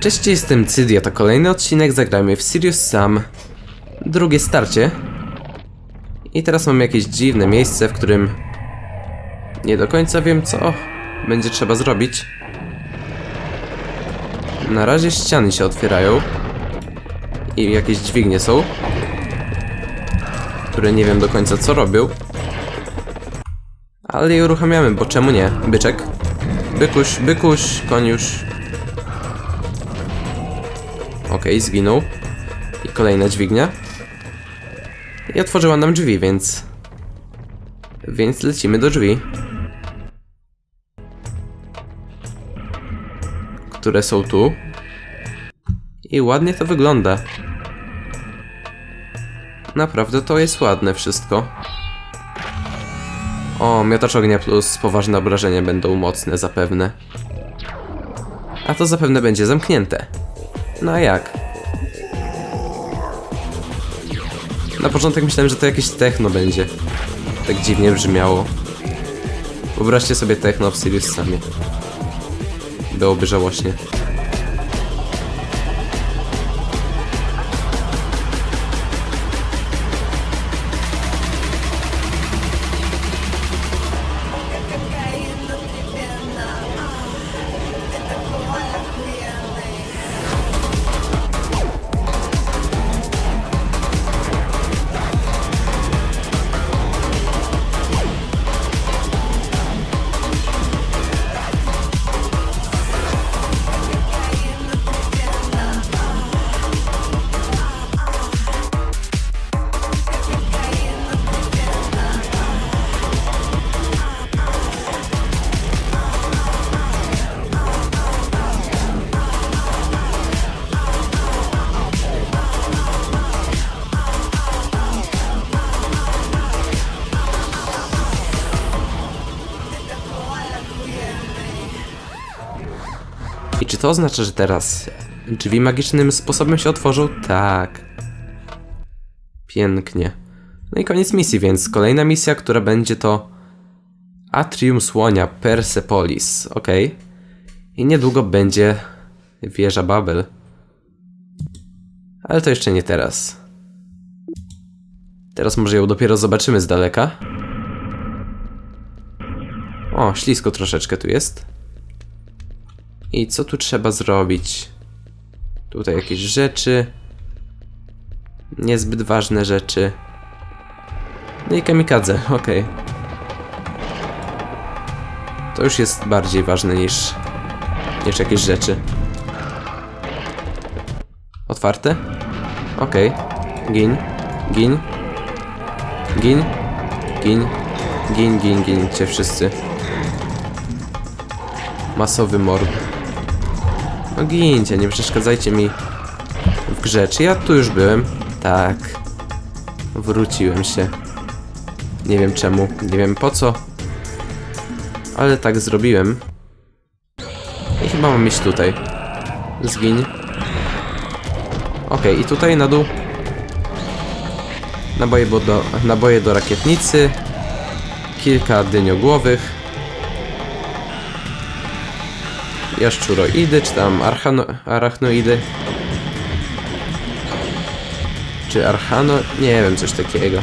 Cześć, jestem Cydia, to kolejny odcinek, zagrajmy w Serious Sam. Drugie starcie. I teraz mam jakieś dziwne miejsce, w którym nie do końca wiem co będzie trzeba zrobić. Na razie ściany się otwierają. I jakieś dźwignie są. Które nie wiem do końca co robią. Ale je uruchamiamy, bo czemu nie? Byczek. Bykuś, bykuś, koniusz. Okej, zginął. I kolejna dźwignia. I otworzyła nam drzwi, więc... Więc lecimy do drzwi. Które są tu. I ładnie to wygląda. Naprawdę to jest ładne wszystko. O, miotacz ognia plus poważne obrażenia będą mocne zapewne. A to zapewne będzie zamknięte. No a jak? Na początek myślałem, że to jakieś techno będzie. Tak dziwnie brzmiało. Wyobraźcie sobie techno w Sirius Samie. Byłoby żałośnie. To oznacza, że teraz drzwi magicznym sposobem się otworzą? Tak. Pięknie. No i koniec misji, więc kolejna misja, która będzie to Atrium Słonia Persepolis. Ok. I niedługo będzie wieża Babel. Ale to jeszcze nie teraz. Teraz może ją dopiero zobaczymy z daleka. O, ślisko troszeczkę tu jest. I co tu trzeba zrobić? Tutaj jakieś rzeczy. Niezbyt ważne rzeczy. No i kamikadze, okej. To już jest bardziej ważne niż, niż jakieś rzeczy. Otwarte? Okej. Gin. Gin. Gin. Gin. Gin, gin, gin. Cię wszyscy. Masowy mord. No gincie, nie przeszkadzajcie mi w grze. Czy ja tu już byłem? Tak. Wróciłem się. Nie wiem czemu, nie wiem po co. Ale tak zrobiłem. I chyba mam iść tutaj. Zgiń. Okej, i tutaj na dół. Naboje do, naboje do rakietnicy. Kilka dyniogłowych. Jaszczuroidy, czy tam archano, arachnoidy. Czy archano? Nie wiem, coś takiego.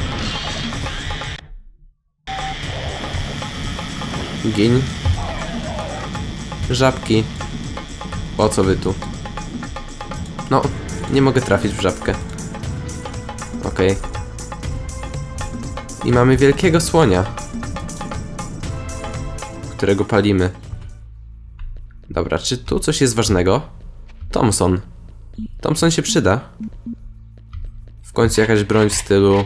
Gin. Żabki. Po co wy tu? No, nie mogę trafić w żabkę. Okej. I mamy wielkiego słonia. Którego palimy. Dobra, czy tu coś jest ważnego? Thompson. Thompson się przyda. W końcu jakaś broń w stylu...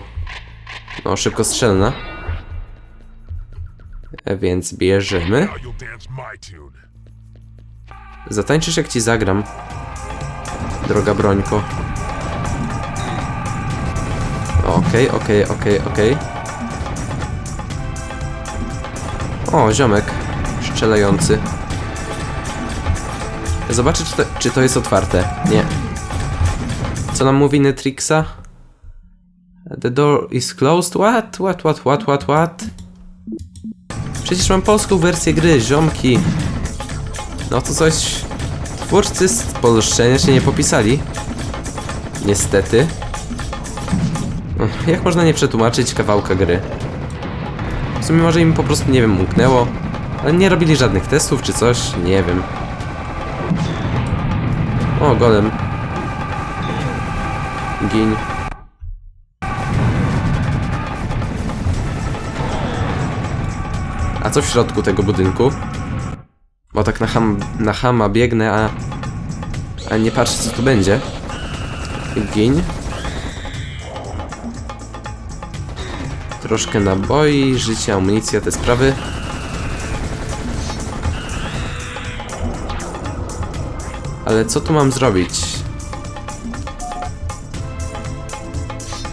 No, szybko strzelna. E, Więc bierzemy. Zatańczysz jak ci zagram. Droga brońko. Okej, okej, okej, okej. O, ziomek. Strzelający. Zobaczę, czy to, czy to jest otwarte. Nie. Co nam mówi Netrixa? The door is closed. What? What, what, what, what, what? Przecież mam polską wersję gry, ziomki. No to coś Twórcy spolszczenia się nie popisali. Niestety. Ech, Jak można nie przetłumaczyć kawałka gry? W sumie może im po prostu, nie wiem, umknęło. Ale nie robili żadnych testów czy coś, nie wiem. O, golem. Gin. A co w środku tego budynku? Bo tak na, ham, na hama biegnę, a, a nie patrzę co tu będzie. Gin. Troszkę naboi, życie, amunicja, te sprawy. Ale co tu mam zrobić?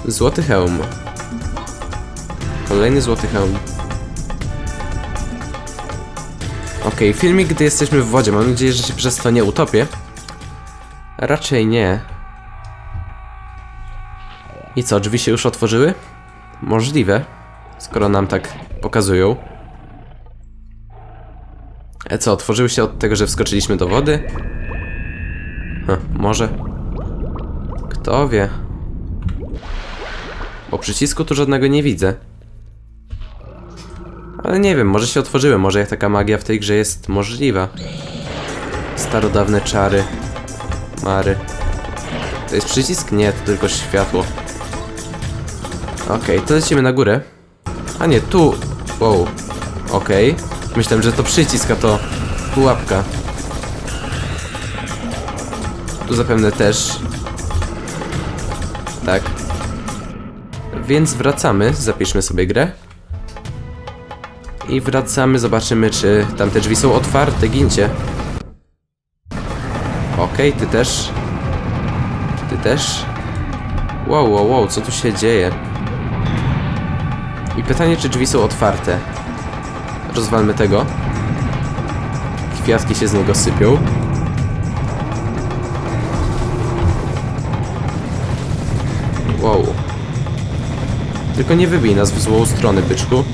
Złoty hełm. Kolejny złoty hełm. Okej, filmik, gdy jesteśmy w wodzie. Mam nadzieję, że się przez to nie utopię. Raczej nie. I co, drzwi się już otworzyły? Możliwe, skoro nam tak pokazują. E co, otworzyły się od tego, że wskoczyliśmy do wody? Hm, może. Kto wie? Bo przycisku tu żadnego nie widzę. Ale nie wiem, może się otworzyły, może jak taka magia w tej grze jest możliwa. Starodawne czary. Mary. To jest przycisk? Nie, to tylko światło. Okej, to lecimy na górę. A nie, tu. Wow. Okej. Myślałem, że to przycisk, a to pułapka. Tu zapewne też. Tak. Więc wracamy, zapiszmy sobie grę. I wracamy, zobaczymy, czy tamte drzwi są otwarte. Gincie. Okej, ty też. Ty też. Wow, wow, wow, co tu się dzieje? I pytanie, czy drzwi są otwarte. Rozwalmy tego. Kwiatki się z niego sypią. Tylko nie wybij nas w złą stronę, byczku.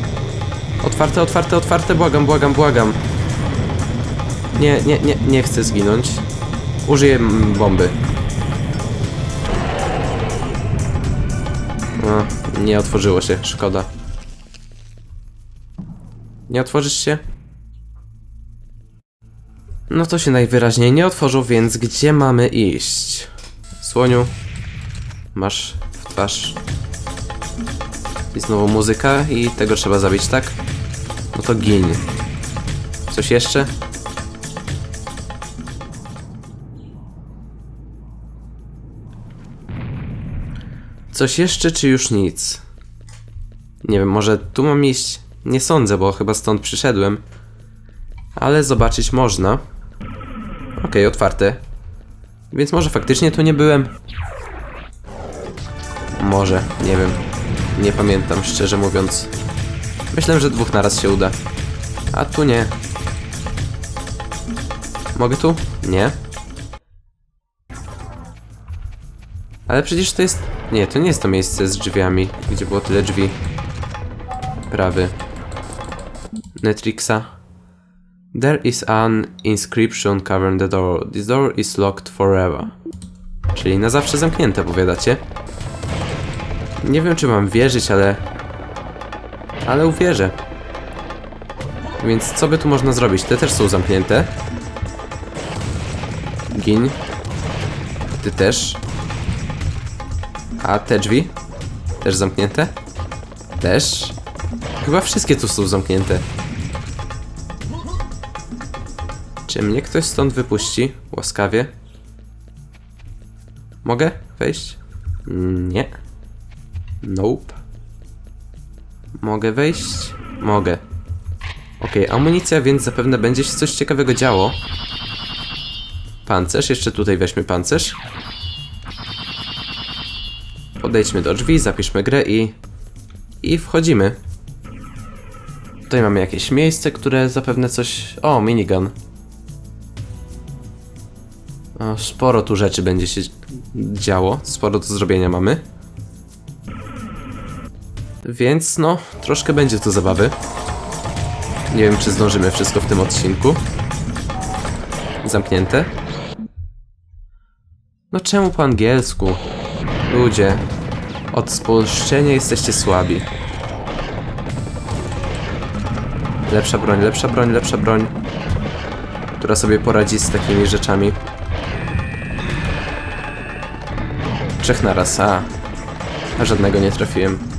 Otwarte, otwarte, otwarte, błagam, błagam, błagam. Nie, nie, nie, nie chcę zginąć. Użyję bomby. O, nie otworzyło się, szkoda. Nie otworzysz się? No to się najwyraźniej nie otworzył, więc gdzie mamy iść? Słoniu, masz twarz. I znowu muzyka i tego trzeba zabić, tak? No to gin. Coś jeszcze? Coś jeszcze, czy już nic? Nie wiem, może tu mam iść? Nie sądzę, bo chyba stąd przyszedłem. Ale zobaczyć można. Okej, otwarte. Więc może faktycznie tu nie byłem? Może, nie wiem. Nie pamiętam, szczerze mówiąc. Myślę, że dwóch naraz się uda. A tu nie. Mogę tu? Nie. Ale przecież to jest... Nie, to nie jest to miejsce z drzwiami, gdzie było tyle drzwi. Prawy. Netrixa. There is an inscription covering the door. This door is locked forever. Czyli na zawsze zamknięte, powiadacie? Nie wiem, czy mam wierzyć, ale... Ale uwierzę. Więc co by tu można zrobić? Te też są zamknięte. Gin. Ty też. A te drzwi? Też zamknięte? Też. Chyba wszystkie tu są zamknięte. Czy mnie ktoś stąd wypuści? Łaskawie. Mogę wejść? Nie. Nope. Mogę wejść? Mogę. Okej, amunicja, więc zapewne będzie się coś ciekawego działo. Pancerz, jeszcze tutaj weźmy pancerz. Podejdźmy do drzwi, zapiszmy grę i... I wchodzimy. Tutaj mamy jakieś miejsce, które zapewne coś... O, minigun. O, sporo tu rzeczy będzie się działo. Sporo do zrobienia mamy. Więc no, troszkę będzie tu zabawy. Nie wiem, czy zdążymy wszystko w tym odcinku. Zamknięte. No czemu po angielsku? Ludzie, od spolszczenia jesteście słabi. Lepsza broń, lepsza broń, lepsza broń. Która sobie poradzi z takimi rzeczami. Trzech na raz, a. A żadnego nie trafiłem.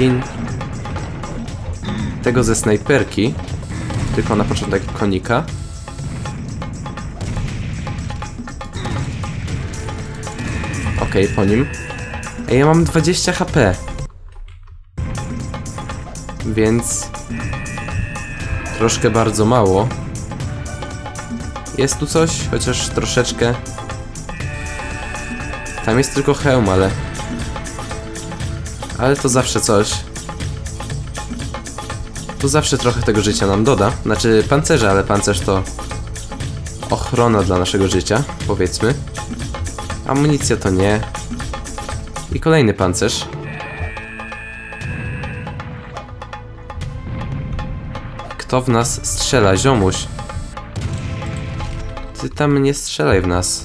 Gin. Tego ze snajperki. Tylko na początek konika. Okej, po nim. Ej, ja mam 20 HP. Więc... Troszkę bardzo mało. Jest tu coś? Chociaż troszeczkę. Tam jest tylko hełm, ale... Ale to zawsze coś. To zawsze trochę tego życia nam doda. Znaczy pancerza, ale pancerz to... Ochrona dla naszego życia, powiedzmy. Amunicja to nie. I kolejny pancerz. Kto w nas strzela? Ziomuś. Ty tam nie strzelaj w nas.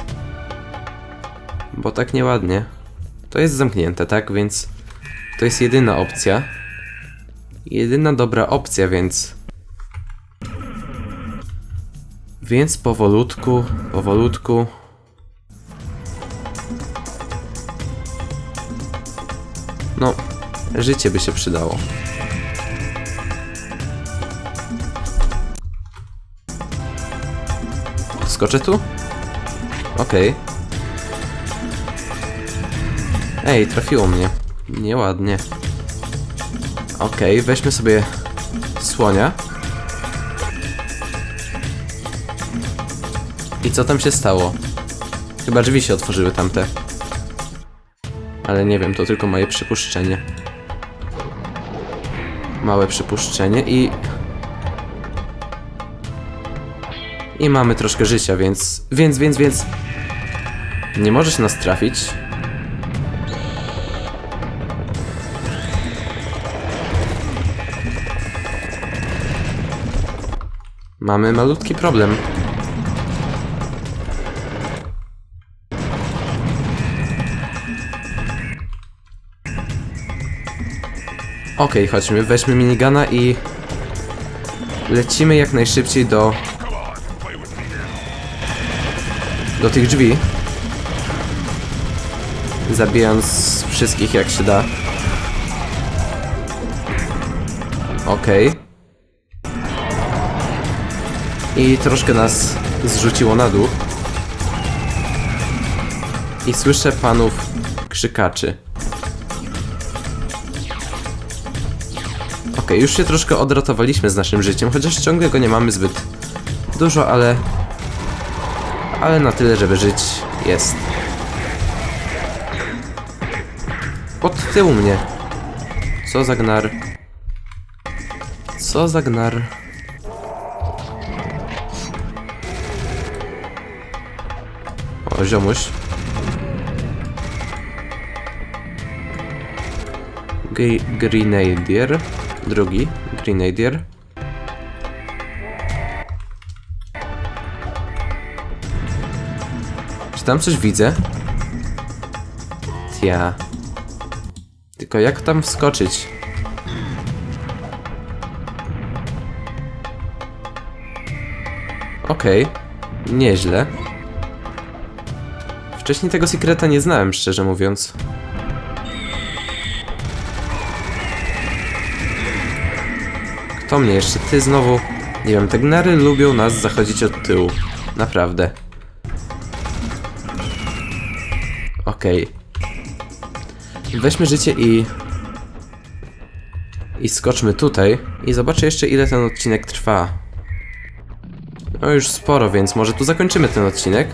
Bo tak nieładnie. To jest zamknięte, tak? Więc to jest jedyna opcja. Jedyna dobra opcja, więc... Więc powolutku, powolutku... No, życie by się przydało. Skoczę tu? Okej. Ej, trafiło mnie. Nieładnie. Okej, weźmy sobie słonia. I co tam się stało? Chyba drzwi się otworzyły tamte. Ale nie wiem, to tylko moje przypuszczenie. Małe przypuszczenie i... I mamy troszkę życia, więc... Więc, więc, więc... Nie możesz nas trafić. Mamy malutki problem. Okej, chodźmy, weźmy minigana i lecimy jak najszybciej do do tych drzwi. Zabijając wszystkich jak się da. Okej. I troszkę nas zrzuciło na dół. I słyszę panów krzykaczy. Okej, już się troszkę odratowaliśmy z naszym życiem, chociaż ciągle go nie mamy zbyt dużo, ale... Ale na tyle, żeby żyć jest. Od tyłu mnie. Co za gnar. Co za gnar. O, ziomuś. Gre- Grenadier. Drugi. Grenadier. Czy tam coś widzę? Tia. Tylko jak tam wskoczyć? Okej. Nieźle. Wcześniej tego sekreta nie znałem, szczerze mówiąc. Kto mnie jeszcze? Ty znowu. Nie wiem, te gnary lubią nas zachodzić od tyłu. Naprawdę. Okej. Weźmy życie i... I skoczmy tutaj. I zobaczę jeszcze ile ten odcinek trwa. No już sporo, więc może tu zakończymy ten odcinek.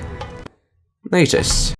No i cześć.